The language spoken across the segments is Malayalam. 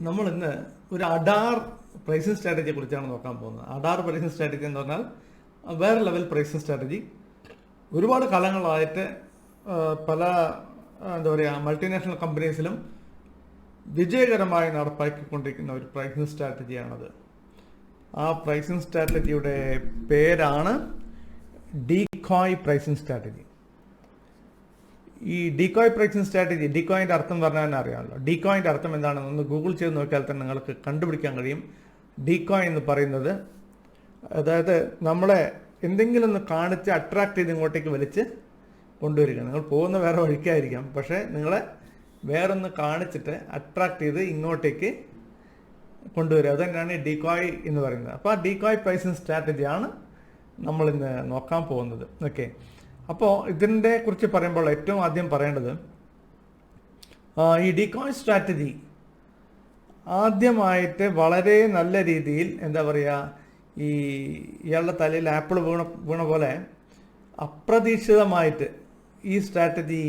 നമ്മൾ ഇന്ന് ഒരു അഡാർ പ്രൈസിങ് സ്ട്രാറ്റജിയെ കുറിച്ചാണ് നോക്കാൻ പോകുന്നത്. അഡാർ പ്രൈസിങ് സ്ട്രാറ്റജി എന്ന് പറഞ്ഞാൽ വേറെ ലെവൽ പ്രൈസിങ് സ്ട്രാറ്റജി ഒരുപാട് കാലങ്ങളായിട്ട് പല എന്താ പറയുക മൾട്ടിനാഷണൽ കമ്പനീസിലും വിജയകരമായി നടപ്പാക്കിക്കൊണ്ടിരിക്കുന്ന ഒരു പ്രൈസിങ് സ്ട്രാറ്റജിയാണത് ആ പ്രൈസിങ് സ്ട്രാറ്റജിയുടെ പേരാണ് ഡീകോയ് പ്രൈസിങ് സ്ട്രാറ്റജി ഈ ഡീകോയ് പ്രൈസിങ് സ്ട്രാറ്റജി ഡീകോയിന്റെ അർത്ഥം പറഞ്ഞാൽ തന്നെ അറിയാമല്ലോ. ഡീകോയിന്റെ അർത്ഥം എന്താണെന്ന് ഒന്ന് ഗൂഗിൾ ചെയ്ത് നോക്കിയാൽ തന്നെ നിങ്ങൾക്ക് കണ്ടുപിടിക്കാൻ കഴിയും. ഡീകോയ് എന്ന് പറയുന്നത് അതായത് നമ്മളെ എന്തെങ്കിലും ഒന്ന് കാണിച്ച് അട്രാക്ട് ചെയ്ത് ഇങ്ങോട്ടേക്ക് വലിച്ച് കൊണ്ടുവരിക. നിങ്ങൾ പോകുന്ന വേറെ വഴിക്കായിരിക്കാം. പക്ഷേ നിങ്ങളെ വേറൊന്ന് കാണിച്ചിട്ട് അട്രാക്ട് ചെയ്ത് ഇങ്ങോട്ടേക്ക് കൊണ്ടുവരിക. അതുതന്നെയാണ് ഈ ഡീകോയ് എന്ന് പറയുന്നത്. അപ്പോൾ ആ ഡീകോയ് പ്രൈസിങ് സ്ട്രാറ്റജിയാണ് നമ്മളിന്ന് നോക്കാൻ പോകുന്നത്. ഓക്കെ അപ്പോൾ ഇതിന്റെ കുറിച്ച് പറയുമ്പോൾ ഏറ്റവും ആദ്യം പറയേണ്ടത് ഈ ഡീകോയിൻ സ്ട്രാറ്റജി ആദ്യമായിട്ട് വളരെ നല്ല രീതിയിൽ എന്താ പറയുക ഈ ഇയാളുടെ തലയിൽ ആപ്പിൾ വീണ വീണ പോലെ അപ്രതീക്ഷിതമായിട്ട് ഈ സ്ട്രാറ്റജി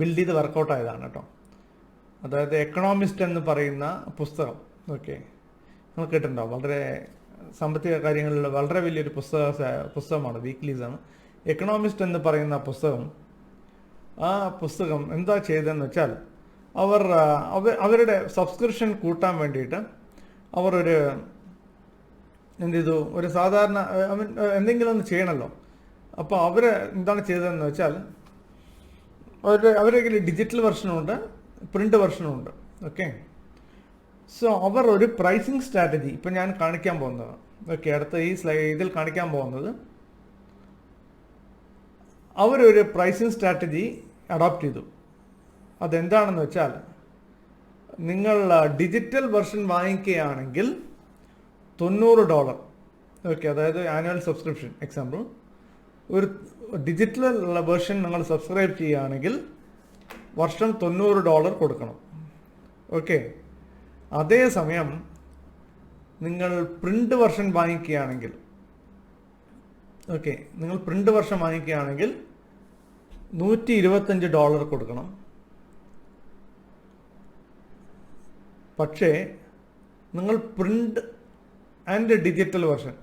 ബിൽഡ് ചെയ്ത് വർക്കൗട്ട് ആയതാണ് കേട്ടോ. അതായത് എക്കണോമിസ്റ്റ് എന്ന് പറയുന്ന പുസ്തകം. ഓക്കെ നിങ്ങൾ കേട്ടിട്ടുണ്ടാവും വളരെ സാമ്പത്തിക കാര്യങ്ങളിൽ വളരെ വലിയൊരു പുസ്തക പുസ്തകമാണ് വീക്ക്ലീസാണ് എക്കണോമിസ്റ്റ് എന്ന് പറയുന്ന പുസ്തകം ആ പുസ്തകം എന്താ ചെയ്തതെന്ന് വെച്ചാൽ അവർ അവ- അവരുടെ സബ്സ്ക്രിപ്ഷൻ കൂട്ടാൻ വേണ്ടിയിട്ട് അവർ ഒരു എന്ത് ചെയ്തു? ഒരു സാധാരണ എന്തെങ്കിലും ഒന്ന് ചെയ്യണമല്ലോ അപ്പോൾ അവർ എന്താണ് ചെയ്തതെന്ന് വെച്ചാൽ അവരുടെ അവരുടെ കയ്യിൽ ഡിജിറ്റൽ വെർഷനുണ്ട് പ്രിന്റ് വെർഷനുണ്ട് ഓക്കെ സോ അവർ ഒരു പ്രൈസിങ് സ്ട്രാറ്റജി ഇപ്പം ഞാൻ കാണിക്കാൻ പോകുന്നത്. ഓക്കെ അടുത്ത ഈ സ്ലൈ ഇതിൽ കാണിക്കാൻ പോകുന്നത് അവരൊരു പ്രൈസിങ് സ്ട്രാറ്റജി അഡോപ്റ്റ് ചെയ്തു. അതെന്താണെന്ന് വെച്ചാൽ നിങ്ങൾ ഡിജിറ്റൽ വെർഷൻ വാങ്ങിക്കുകയാണെങ്കിൽ തൊണ്ണൂറ് ഡോളർ ഓക്കെ അതായത് ആനുവൽ സബ്സ്ക്രിപ്ഷൻ എക്സാമ്പിൾ ഒരു ഡിജിറ്റൽ വെർഷൻ നിങ്ങൾ സബ്സ്ക്രൈബ് ചെയ്യുകയാണെങ്കിൽ വർഷം തൊണ്ണൂറ് ഡോളർ കൊടുക്കണം. ഓക്കെ അതേസമയം നിങ്ങൾ പ്രിന്റ് വെർഷൻ വാങ്ങിക്കുകയാണെങ്കിൽ ഓക്കെ നിങ്ങൾ പ്രിന്റ് വർഷം വാങ്ങിക്കുകയാണെങ്കിൽ നൂറ്റി ഇരുപത്തഞ്ച് ഡോളർ കൊടുക്കണം. പക്ഷേ നിങ്ങൾ പ്രിന്റ് ആൻഡ് ഡിജിറ്റൽ വെർഷൻ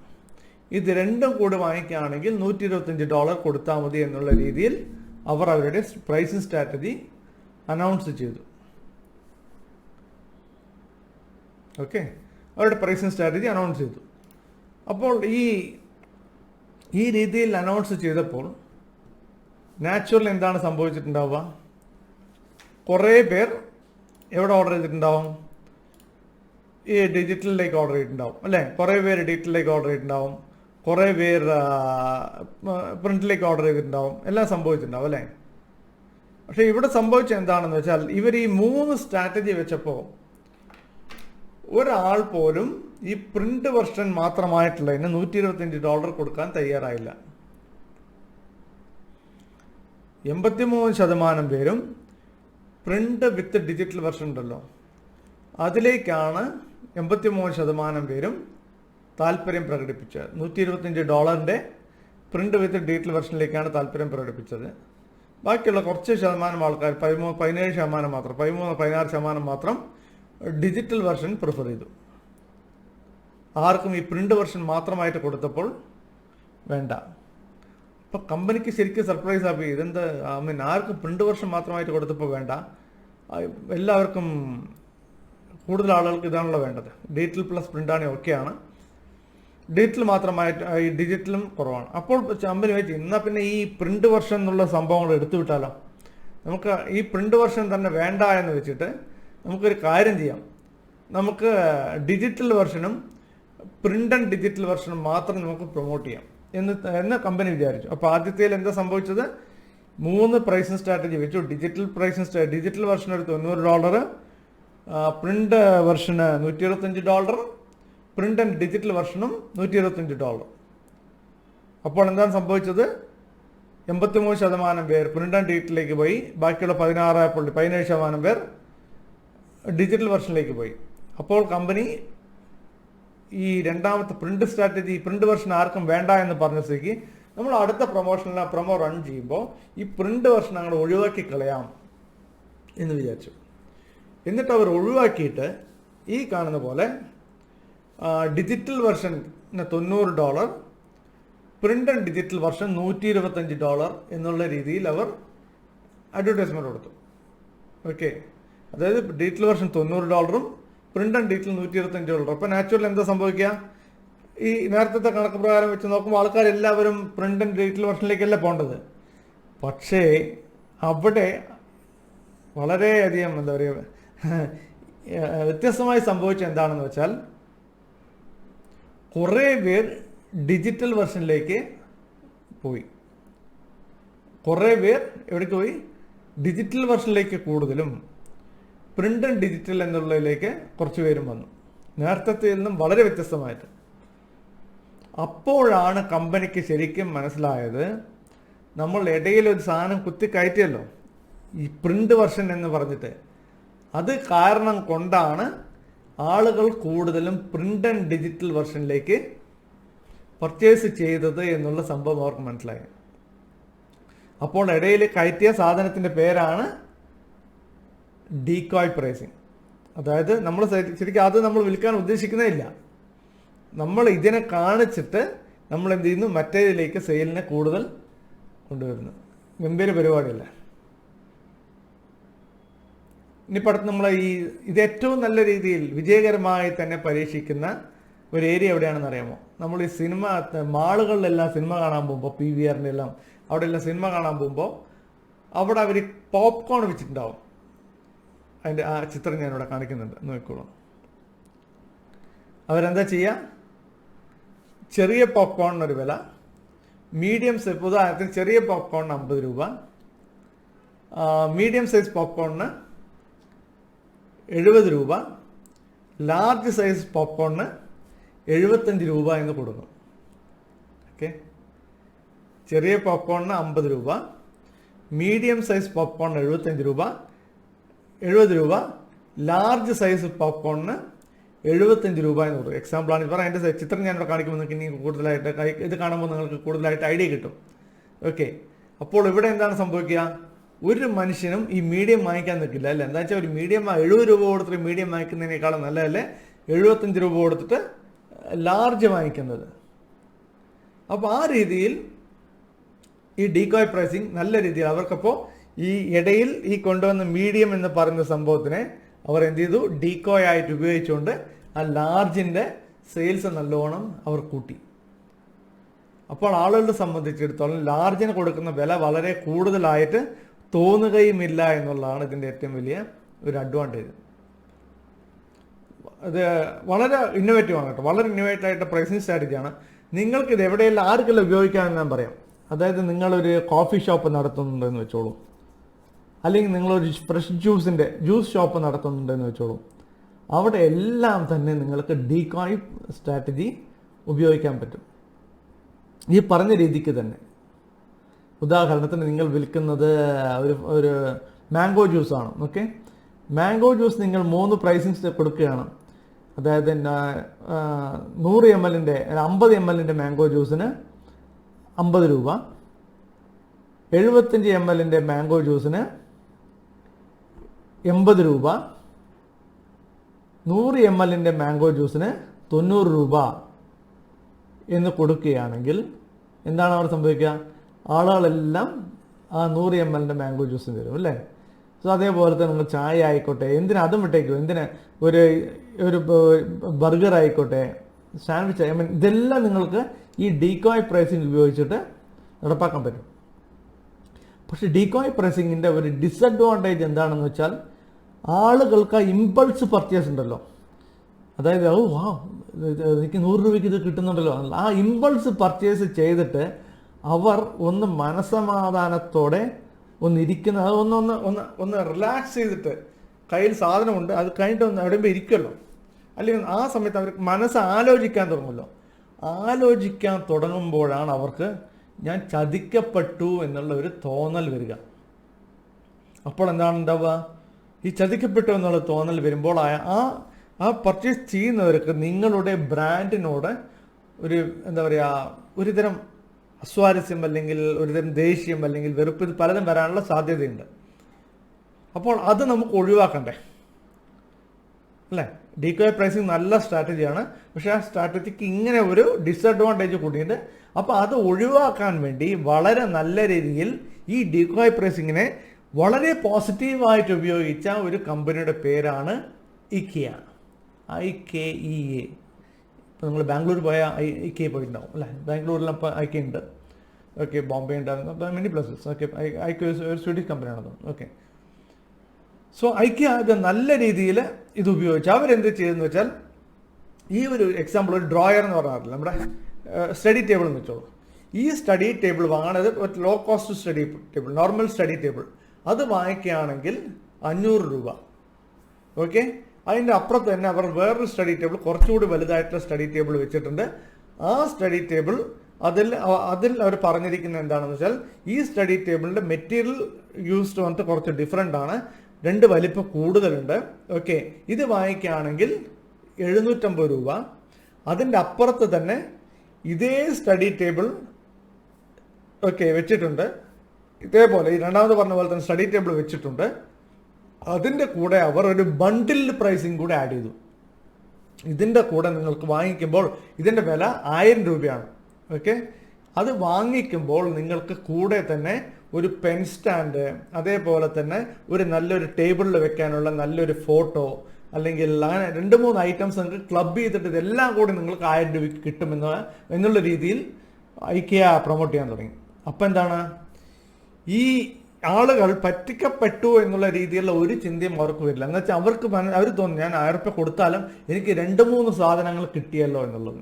ഇത് രണ്ടും കൂടി വാങ്ങിക്കുകയാണെങ്കിൽ നൂറ്റി ഇരുപത്തഞ്ച് ഡോളർ കൊടുത്താൽ മതി എന്നുള്ള രീതിയിൽ അവർ അവരുടെ പ്രൈസിങ് സ്ട്രാറ്റജി അനൗൺസ് ചെയ്തു. ഓക്കെ അവരുടെ പ്രൈസിങ് സ്ട്രാറ്റജി അനൗൺസ് ചെയ്തു. അപ്പോൾ ഈ ഈ രീതിയിൽ അനൗൺസ് ചെയ്തപ്പോൾ നാച്ചുറൽ എന്താണ് സംഭവിച്ചിട്ടുണ്ടാവുക? കുറേ പേർ എവിടെ ഓർഡർ ചെയ്തിട്ടുണ്ടാവും? ഈ ഡിജിറ്റലിലേക്ക് ഓർഡർ ചെയ്തിട്ടുണ്ടാവും അല്ലേ? കുറേ പേര് ഡിജിറ്റലിലേക്ക് ഓർഡർ ചെയ്തിട്ടുണ്ടാവും കുറേ പേർ പ്രിന്റിലേക്ക് ഓർഡർ ചെയ്തിട്ടുണ്ടാവും എല്ലാം സംഭവിച്ചിട്ടുണ്ടാവും അല്ലേ? പക്ഷേ ഇവിടെ സംഭവിച്ചത് എന്താണെന്ന് വെച്ചാൽ ഇവർ ഈ മൂന്ന് സ്ട്രാറ്റജി വെച്ചപ്പോൾ ഒരാൾ പോലും ഈ പ്രിന്റ് വെർഷൻ മാത്രമായിട്ടുള്ളതിന് നൂറ്റി ഇരുപത്തിയഞ്ച് ഡോളർ കൊടുക്കാൻ തയ്യാറായില്ല. എൺപത്തിമൂന്ന് ശതമാനം പേരും പ്രിന്റ് വിത്ത് ഡിജിറ്റൽ വെർഷൻ ഉണ്ടല്ലോ. അതിലേക്കാണ് എൺപത്തിമൂന്ന് ശതമാനം പേരും താല്പര്യം പ്രകടിപ്പിച്ചത്. നൂറ്റി ഇരുപത്തിയഞ്ച് ഡോളറിന്റെ പ്രിന്റ് വിത്ത് ഡിജിറ്റൽ വെർഷനിലേക്കാണ് താല്പര്യം പ്രകടിപ്പിച്ചത്. ബാക്കിയുള്ള കുറച്ച് ശതമാനം ആൾക്കാർ പതിമൂന്ന് പതിനേഴ് ശതമാനം മാത്രം പതിമൂന്ന് പതിനാറ് ശതമാനം മാത്രം ഡിജിറ്റൽ വെർഷൻ പ്രിഫർ ചെയ്തു. ആർക്കും ഈ പ്രിന്റ് വെർഷൻ മാത്രമായിട്ട് കൊടുത്തപ്പോൾ വേണ്ട. അപ്പോൾ കമ്പനിക്ക് ശരിക്കും സർപ്രൈസ് ആപ്പി ഇതെന്താ? ഐ മീൻ ആർക്കും പ്രിന്റ് വെർഷൻ മാത്രമായിട്ട് കൊടുത്തപ്പോൾ വേണ്ട. എല്ലാവർക്കും കൂടുതൽ ആളുകൾക്ക് ഇതാണല്ലോ വേണ്ടത്. ഡിജിറ്റൽ പ്ലസ് പ്രിന്റാണ് ഓക്കെയാണ് ഡിജിറ്റൽ മാത്രമായിട്ട് ഈ ഡിജിറ്റലും കുറവാണ്. അപ്പോൾ കമ്പനി വെച്ച് എന്നാൽ പിന്നെ ഈ പ്രിന്റ് വെർഷൻ എന്നുള്ള സംഭവങ്ങൾ എടുത്തു വിട്ടാലോ? നമുക്ക് ഈ പ്രിന്റ് വെർഷൻ തന്നെ വേണ്ട എന്ന് വെച്ചിട്ട് നമുക്കൊരു കാര്യം ചെയ്യാം. നമുക്ക് ഡിജിറ്റൽ വെർഷനും പ്രിന്റ് ആൻഡ് ഡിജിറ്റൽ വെർഷനും മാത്രം നമുക്ക് പ്രൊമോട്ട് ചെയ്യാം. എന്ന് എന്ന് കമ്പനി വിചാരിച്ചു. അപ്പോൾ ആദ്യത്തേൽ എന്താ സംഭവിച്ചത്? മൂന്ന് പ്രൈസിങ് സ്ട്രാറ്റജി വെച്ചു. ഡിജിറ്റൽ പ്രൈസിങ് ഡിജിറ്റൽ വെർഷൻ ഒരു തൊണ്ണൂറ് ഡോളർ പ്രിന്റ് വെർഷന് നൂറ്റി ഇരുപത്തഞ്ച് ഡോളർ പ്രിന്റ് ആൻഡ് ഡിജിറ്റൽ വെർഷനും നൂറ്റി ഇരുപത്തഞ്ച് ഡോളർ അപ്പോൾ എന്താണ് സംഭവിച്ചത്? എൺപത്തിമൂന്ന് ശതമാനം പേർ പ്രിന്റ് ആൻഡ് ഡിജിറ്റലിലേക്ക് പോയി. ബാക്കിയുള്ള പതിനാറ് പുള്ളി പതിനേഴ് ശതമാനം പേർ ഡിജിറ്റൽ വെർഷനിലേക്ക് പോയി. അപ്പോൾ കമ്പനി ഈ രണ്ടാമത്തെ പ്രിന്റ് സ്ട്രാറ്റജി പ്രിന്റ് വെർഷൻ ആർക്കും വേണ്ട എന്ന് പറഞ്ഞ സ്ഥിതിക്ക് നമ്മൾ അടുത്ത പ്രൊമോഷനിൽ പ്രൊമോ റൺ ചെയ്യുമ്പോൾ ഈ പ്രിന്റ് വെർഷൻ അങ്ങോട്ട് ഒഴിവാക്കി കളയാം എന്ന് വിചാരിച്ചു. എന്നിട്ട് അവർ ഒഴിവാക്കിയിട്ട് ഈ കാണുന്ന പോലെ ഡിജിറ്റൽ വെർഷന് തൊണ്ണൂറ് dollar print and digital version നൂറ്റി ഇരുപത്തഞ്ച് ഡോളർ എന്നുള്ള രീതിയിൽ അവർ അഡ്വർടൈസ്മെന്റ് കൊടുത്തു. ഓക്കെ. അതായത് ഡിജിറ്റൽ വെർഷൻ തൊണ്ണൂറ് ഡോളറും പ്രിന്റ് ആൻഡ് ഡിജിറ്റൽ നൂറ്റി ഇരുപത്തഞ്ച് ഡോളർ അപ്പോൾ നാച്ചുറൽ എന്താ സംഭവിക്കുക? ഈ നേരത്തെ കണക്ക് പ്രകാരം വെച്ച് നോക്കുമ്പോൾ ആൾക്കാർ എല്ലാവരും പ്രിന്റ് ആൻഡ് ഡിജിറ്റൽ വെർഷനിലേക്കല്ല പോകേണ്ടത് പക്ഷേ അവിടെ വളരെയധികം എന്താ പറയുക വ്യത്യസ്തമായി സംഭവിച്ച എന്താണെന്ന് വെച്ചാൽ കുറേ പേർ ഡിജിറ്റൽ വെർഷനിലേക്ക് പോയി. കുറേ പേർ എവിടേക്ക് പോയി? ഡിജിറ്റൽ വെർഷനിലേക്ക് കൂടുതലും. പ്രിന്റ് ആൻഡ് ഡിജിറ്റൽ എന്നുള്ളതിലേക്ക് കുറച്ച് പേരും വന്നു. നേരത്തെ നിന്നും വളരെ വ്യത്യസ്തമായിട്ട്. അപ്പോഴാണ് കമ്പനിക്ക് ശരിക്കും മനസ്സിലായത് നമ്മൾ ഇടയിൽ ഒരു സാധനം കുത്തി കയറ്റിയല്ലോ ഈ പ്രിന്റ് വെർഷൻ എന്ന് പറഞ്ഞിട്ട്. അത് കാരണം കൊണ്ടാണ് ആളുകൾ കൂടുതലും പ്രിന്റ് ആൻഡ് ഡിജിറ്റൽ വെർഷനിലേക്ക് പർച്ചേസ് ചെയ്തത് എന്നുള്ള സംഭവം അവർക്ക് മനസ്സിലായി അപ്പോൾ ഇടയിൽ കയറ്റിയ സാധനത്തിന്റെ പേരാണ് ഡീകോയ് പ്രൈസിങ് അതായത് നമ്മൾ ശരിക്കും അത് നമ്മൾ വിൽക്കാൻ ഉദ്ദേശിക്കുന്നേ ഇല്ല. നമ്മൾ ഇതിനെ കാണിച്ചിട്ട് നമ്മൾ എന്ത് ചെയ്യുന്നു? മറ്റേതിലേക്ക് സെയിലിനെ കൂടുതൽ കൊണ്ടുവരുന്നു. ഗംഭീര പരിപാടിയല്ല? ഇനി അടുത്ത് നമ്മൾ ഈ ഇത് ഏറ്റവും നല്ല രീതിയിൽ വിജയകരമായി തന്നെ പരീക്ഷിക്കുന്ന ഒരു ഏരിയ എവിടെയാണെന്ന് അറിയാമോ? നമ്മൾ ഈ സിനിമ മാളുകളിലെല്ലാം സിനിമ കാണാൻ പോകുമ്പോൾ പി വി ആറിന്റെ എല്ലാം അവിടെയെല്ലാം സിനിമ കാണാൻ പോകുമ്പോൾ അവിടെ അവർ പോപ്കോൺ വെച്ചിട്ടുണ്ടാവും. അതിന്റെ ആ ചിത്രം ഞാനിവിടെ കാണിക്കുന്നുണ്ട്. നോക്കിക്കോളൂ. അവരെന്താ ചെയ്യുക ചെറിയ പോപ്കോണിനൊരു വില. മീഡിയം സൈസ് ഉദാഹരണത്തിന് ചെറിയ പോപ്കോണിന് അമ്പത് രൂപ. മീഡിയം സൈസ് പോപ്കോണിന് എഴുപത് രൂപ. ലാർജ് സൈസ് പോപ്കോണിന് എഴുപത്തഞ്ച് രൂപ എന്ന് കൊടുക്കും. ഓക്കെ. ചെറിയ പോപ്കോണിന് അമ്പത് രൂപ. മീഡിയം സൈസ് പോപ്കോണിന് എഴുപത്തഞ്ച് രൂപ. എഴുപത് രൂപ. ലാർജ് സൈസ് പോപ്കോണിന് എഴുപത്തഞ്ച് രൂപ എന്ന് പറയും. എക്സാമ്പിളാണ് ഇത് പറയാം എന്റെ ചിത്രം ഞാനിവിടെ കാണിക്കുമ്പോൾ നിങ്ങൾക്ക് ഇനി കൂടുതലായിട്ട് ഇത് കാണുമ്പോൾ നിങ്ങൾക്ക് കൂടുതലായിട്ട് ഐഡിയ കിട്ടും. ഓക്കെ അപ്പോൾ ഇവിടെ എന്താണ് സംഭവിക്കുക? ഒരു മനുഷ്യനും ഈ മീഡിയം വാങ്ങിക്കാൻ നിൽക്കില്ല അല്ലേ? എന്താ വെച്ചാൽ ഒരു മീഡിയം എഴുപത് രൂപ കൊടുത്തിട്ട് മീഡിയം വാങ്ങിക്കുന്നതിനേക്കാളും നല്ലതല്ലേ? എഴുപത്തഞ്ച് രൂപ കൊടുത്തിട്ട് ലാർജ് വാങ്ങിക്കുന്നത്. അപ്പോൾ ആ രീതിയിൽ ഈ ഡീകോയ് പ്രൈസിങ് നല്ല രീതിയിൽ അവർക്കപ്പോൾ ഈ ഇടയിൽ ഈ കൊണ്ടുവന്ന മീഡിയം എന്ന് പറയുന്ന സംഭവത്തിനെ അവർ എന്ത് ചെയ്തു? ഡീകോയ് ആയിട്ട് ഉപയോഗിച്ചുകൊണ്ട് ആ ലാർജിന്റെ സെയിൽസ് നല്ലോണം അവർ കൂട്ടി. അപ്പോൾ ആളുകളെ സംബന്ധിച്ചിടത്തോളം ലാർജിന് കൊടുക്കുന്ന വില വളരെ കൂടുതലായിട്ട് തോന്നുകയുമില്ല എന്നുള്ളതാണ് ഇതിന്റെ ഏറ്റവും വലിയ ഒരു അഡ്വാന്റേജ് അത് വളരെ ഇന്നോവേറ്റീവ് ആണ് കേട്ടോ. വളരെ ഇന്നോവേറ്റീവ് ആയിട്ട് പ്രൈസിങ് സ്ട്രാറ്റജിയാണ് നിങ്ങൾക്ക് ഇത് എവിടെയെല്ലാം ആർക്കെല്ലാം ഉപയോഗിക്കാമെന്ന് ഞാൻ പറയാം. അതായത് നിങ്ങളൊരു കോഫി ഷോപ്പ് നടത്തുന്നുണ്ടെന്ന് വെച്ചോളൂ. അല്ലെങ്കിൽ നിങ്ങളൊരു ഫ്രഷ് ജ്യൂസിന്റെ ജ്യൂസ് ഷോപ്പ് നടത്തുന്നുണ്ടെന്ന് വെച്ചോളൂ. അവിടെ എല്ലാം തന്നെ നിങ്ങൾക്ക് ഡീകോയ് സ്ട്രാറ്റജി ഉപയോഗിക്കാൻ പറ്റും. ഈ പറഞ്ഞ രീതിക്ക് തന്നെ. ഉദാഹരണത്തിന് നിങ്ങൾ വിൽക്കുന്നത് ഒരു ഒരു മാംഗോ ആണ്. ഓക്കെ മാംഗോ ജ്യൂസ് നിങ്ങൾ മൂന്ന് പ്രൈസിങ്സ് കൊടുക്കുകയാണ്. അതായത് നൂറ് എം എല്ലിന്റെ അമ്പത് എം എല്ലിന്റെ മാംഗോ ജ്യൂസിന് അമ്പത് രൂപ. എഴുപത്തഞ്ച് എം എല്ലിന്റെ മാംഗോ ജ്യൂസിന് എൺപത് രൂപ. നൂറ് എം എല്ലിന്റെ മാംഗോ ജ്യൂസിന് തൊണ്ണൂറ് രൂപ എന്ന് കൊടുക്കുകയാണെങ്കിൽ എന്താണ് അവിടെ സംഭവിക്കുക? ആളുകളെല്ലാം ആ നൂറ് എം എല്ലിന്റെ മാംഗോ ജ്യൂസ് തരും അല്ലേ? സോ അതേപോലെ തന്നെ നിങ്ങൾ ചായ ആയിക്കോട്ടെ എന്തിനാ അതും വിട്ടേക്കും. എന്തിനാ? ഒരു ഒരു ബർഗർ ആയിക്കോട്ടെ സാൻഡ്വിച്ച് ഐ മീൻ ഇതെല്ലാം നിങ്ങൾക്ക് ഈ ഡീകോയ് പ്രൈസിങ് ഉപയോഗിച്ചിട്ട് നടപ്പാക്കാൻ പറ്റും. പക്ഷേ ഡീകോയ് പ്രൈസിങ്ങിന്റെ ഒരു ഡിസഡ്വാന്റേജ് എന്താണെന്ന് വെച്ചാൽ ആളുകൾക്ക് ആ ഇമ്പൾസ് പർച്ചേസ് ഉണ്ടല്ലോ. അതായത് ഓ ഇത് എനിക്ക് നൂറ് രൂപയ്ക്ക് ഇത് കിട്ടുന്നുണ്ടല്ലോ. ആ ഇമ്പൾസ് പർച്ചേസ് ചെയ്തിട്ട് അവർ ഒന്ന് മനസമാധാനത്തോടെ ഒന്ന് ഇരിക്കുന്ന അത് ഒന്ന് ഒന്ന് ഒന്ന് ഒന്ന് റിലാക്സ് ചെയ്തിട്ട് കയ്യിൽ സാധനമുണ്ട് അത് കഴിഞ്ഞിട്ട് ഒന്ന് എവിടെയുമ്പോൾ ഇരിക്കുമല്ലോ. അല്ലെങ്കിൽ ആ സമയത്ത് അവർ മനസ്സ് ആലോചിക്കാൻ തുടങ്ങുമല്ലോ. ആലോചിക്കാൻ തുടങ്ങുമ്പോഴാണ് അവർക്ക് ഞാൻ ചതിക്കപ്പെട്ടു എന്നുള്ള ഒരു തോന്നൽ വരിക. അപ്പോൾ എന്താണ് ഉണ്ടാവുക? ഈ ചതിക്കപ്പെട്ടു എന്നുള്ള തോന്നൽ വരുമ്പോൾ ആ- ആ പർച്ചേസ് ചെയ്യുന്നവർക്ക് നിങ്ങളുടെ ബ്രാൻഡിനോട് ഒരു എന്താ പറയുക ഒരുതരം അസ്വാരസ്യം അല്ലെങ്കിൽ ഒരുതരം ദേഷ്യം അല്ലെങ്കിൽ വെറുപ്പ് ഇത് പലതും വരാനുള്ള സാധ്യതയുണ്ട്. അപ്പോൾ അത് നമുക്ക് ഒഴിവാക്കണ്ടേ? അല്ലേ? ഡീകോയ് പ്രൈസിങ് നല്ല സ്ട്രാറ്റജിയാണ് പക്ഷേ ആ സ്ട്രാറ്റജിക്ക് ഇങ്ങനെ ഒരു ഡിസഡ്വാന്റേജ് കൂടിയുണ്ട് അപ്പോൾ അത് ഒഴിവാക്കാൻ വേണ്ടി വളരെ നല്ല രീതിയിൽ ഈ ഡീകോയ് പ്രൈസിങ്ങിനെ വളരെ പോസിറ്റീവായിട്ട് ഉപയോഗിച്ച ഒരു കമ്പനിയുടെ പേരാണ് IKEA I K E A ഇപ്പോൾ നിങ്ങൾ ബാംഗ്ലൂർ പോയാൽ ഐ കെ പോയിട്ടുണ്ടാവും അല്ലേ? ബാംഗ്ലൂരിലും ഇപ്പോൾ ഐ കെ ഉണ്ട്. ഓക്കെ ബോംബെ ഉണ്ടായിരുന്നു many places okay I K ഒരു സ്വീഡിഷ് കമ്പനിയാണത് ഓക്കെ. സോ ഐക്യ ഇത് നല്ല രീതിയിൽ ഇത് ഉപയോഗിച്ച് അവരെന്ത് ചെയ്തെന്ന് വെച്ചാൽ ഈ ഒരു എക്സാമ്പിൾ ഒരു ഡ്രോയർ എന്ന് പറഞ്ഞാൽ നമ്മുടെ സ്റ്റഡി ടേബിൾ എന്ന് വെച്ചോളൂ. ഈ study table വാങ്ങണത് low cost study table normal study table അത് വാങ്ങിക്കുകയാണെങ്കിൽ അഞ്ഞൂറ് രൂപ. ഓക്കെ അതിന്റെ അപ്പുറത്ത് തന്നെ അവർ വേറൊരു സ്റ്റഡി ടേബിൾ കുറച്ചുകൂടി വലുതായിട്ടുള്ള സ്റ്റഡി ടേബിൾ വെച്ചിട്ടുണ്ട്. ആ സ്റ്റഡി ടേബിൾ അതിൽ അതിൽ അവർ പറഞ്ഞിരിക്കുന്നത് എന്താണെന്ന് വെച്ചാൽ ഈ സ്റ്റഡി ടേബിളിന്റെ മെറ്റീരിയൽ യൂസ്ഡ് വന്നിട്ട് കുറച്ച് ഡിഫറെന്റ് ആണ്. രണ്ട് വലിപ്പം കൂടുതലുണ്ട്. ഓക്കെ ഇത് വാങ്ങിക്കുകയാണെങ്കിൽ എഴുന്നൂറ്റമ്പത് രൂപ. അതിന്റെ അപ്പുറത്ത് തന്നെ ഇതേ സ്റ്റഡി ടേബിൾ ഓക്കെ വെച്ചിട്ടുണ്ട്. ഇതേപോലെ ഈ രണ്ടാമത് പറഞ്ഞ പോലെ തന്നെ സ്റ്റഡി ടേബിൾ വെച്ചിട്ടുണ്ട്. അതിന്റെ കൂടെ അവർ ഒരു ബണ്ടിൽ പ്രൈസിങ് കൂടെ ആഡ് ചെയ്തു. ഇതിന്റെ കൂടെ നിങ്ങൾക്ക് വാങ്ങിക്കുമ്പോൾ ഇതിന്റെ വില ആയിരം രൂപയാണ്. ഓക്കെ അത് വാങ്ങിക്കുമ്പോൾ നിങ്ങൾക്ക് കൂടെ തന്നെ ഒരു പെൻ സ്റ്റാൻഡ് അതേപോലെ തന്നെ ഒരു നല്ലൊരു ടേബിളിൽ വെക്കാനുള്ള നല്ലൊരു ഫോട്ടോ അല്ലെങ്കിൽ അങ്ങനെ രണ്ട് മൂന്ന് ഐറ്റംസ് നിങ്ങൾക്ക് ക്ലബ് ചെയ്തിട്ട് ഇതെല്ലാം കൂടി നിങ്ങൾക്ക് ആയിരം രൂപ കിട്ടുമെന്ന് എന്നുള്ള രീതിയിൽ ഐക്യ പ്രൊമോട്ട് ചെയ്യാൻ തുടങ്ങി. അപ്പം എന്താണ്? ഈ ആളുകൾ പറ്റിക്കപ്പെട്ടു എന്നുള്ള രീതിയിലുള്ള ഒരു ചിന്തയും അവർക്ക് വരില്ല. എന്ന് വെച്ചാൽ അവർക്ക് അവർ തോന്നും ഞാൻ ആയിരം കൊടുത്താലും എനിക്ക് രണ്ട് മൂന്ന് സാധനങ്ങൾ കിട്ടിയല്ലോ എന്നുള്ളത്.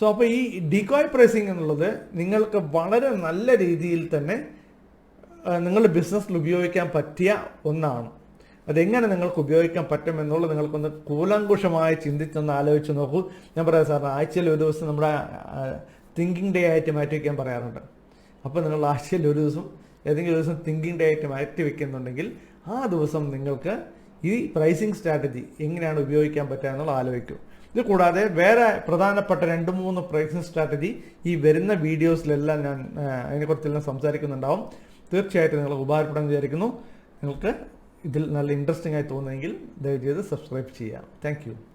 സോ അപ്പോൾ ഈ ഡിക്കോയ് പ്രൈസിങ് എന്നുള്ളത് നിങ്ങൾക്ക് വളരെ നല്ല രീതിയിൽ തന്നെ നിങ്ങളുടെ ബിസിനസ്സിൽ ഉപയോഗിക്കാൻ പറ്റിയ ഒന്നാണ്. അതെങ്ങനെ നിങ്ങൾക്ക് ഉപയോഗിക്കാൻ പറ്റും എന്നുള്ളത് നിങ്ങൾക്കൊന്ന് കൂലങ്കുഷമായി ചിന്തിച്ചൊന്ന് ആലോചിച്ച് നോക്കൂ. ഞാൻ പറയാം സാറിന് ആഴ്ചയിൽ ഒരു ദിവസം നമ്മുടെ തിങ്കിങ് ഡേ ആയിട്ട് മാറ്റി വയ്ക്കാൻ പറയാറുണ്ട്. അപ്പോൾ നിങ്ങൾ ആഴ്ചയിൽ ഒരു ദിവസം ഏതെങ്കിലും ഒരു ദിവസം തിങ്കിങ് ഡേ ആയിട്ട് മാറ്റി വെക്കുന്നുണ്ടെങ്കിൽ ആ ദിവസം നിങ്ങൾക്ക് ഈ പ്രൈസിങ് സ്ട്രാറ്റജി എങ്ങനെയാണ് ഉപയോഗിക്കാൻ പറ്റുക എന്നുള്ള ആലോചിക്കും. ഇത് കൂടാതെ വേറെ പ്രധാനപ്പെട്ട രണ്ട് മൂന്ന് പ്രൈസിങ് സ്ട്രാറ്റജി ഈ വരുന്ന വീഡിയോസിലെല്ലാം ഞാൻ അതിനെക്കുറിച്ചെല്ലാം സംസാരിക്കുന്നുണ്ടാവും. തീർച്ചയായിട്ടും നിങ്ങൾ ഉപകാരപ്പെടുമെന്ന് വിചാരിക്കുന്നു. നിങ്ങൾക്ക് ഇതിൽ നല്ല ഇൻട്രസ്റ്റിംഗ് ആയി തോന്നുമെങ്കിൽ ദയവ് ചെയ്ത് സബ്സ്ക്രൈബ് ചെയ്യാം താങ്ക്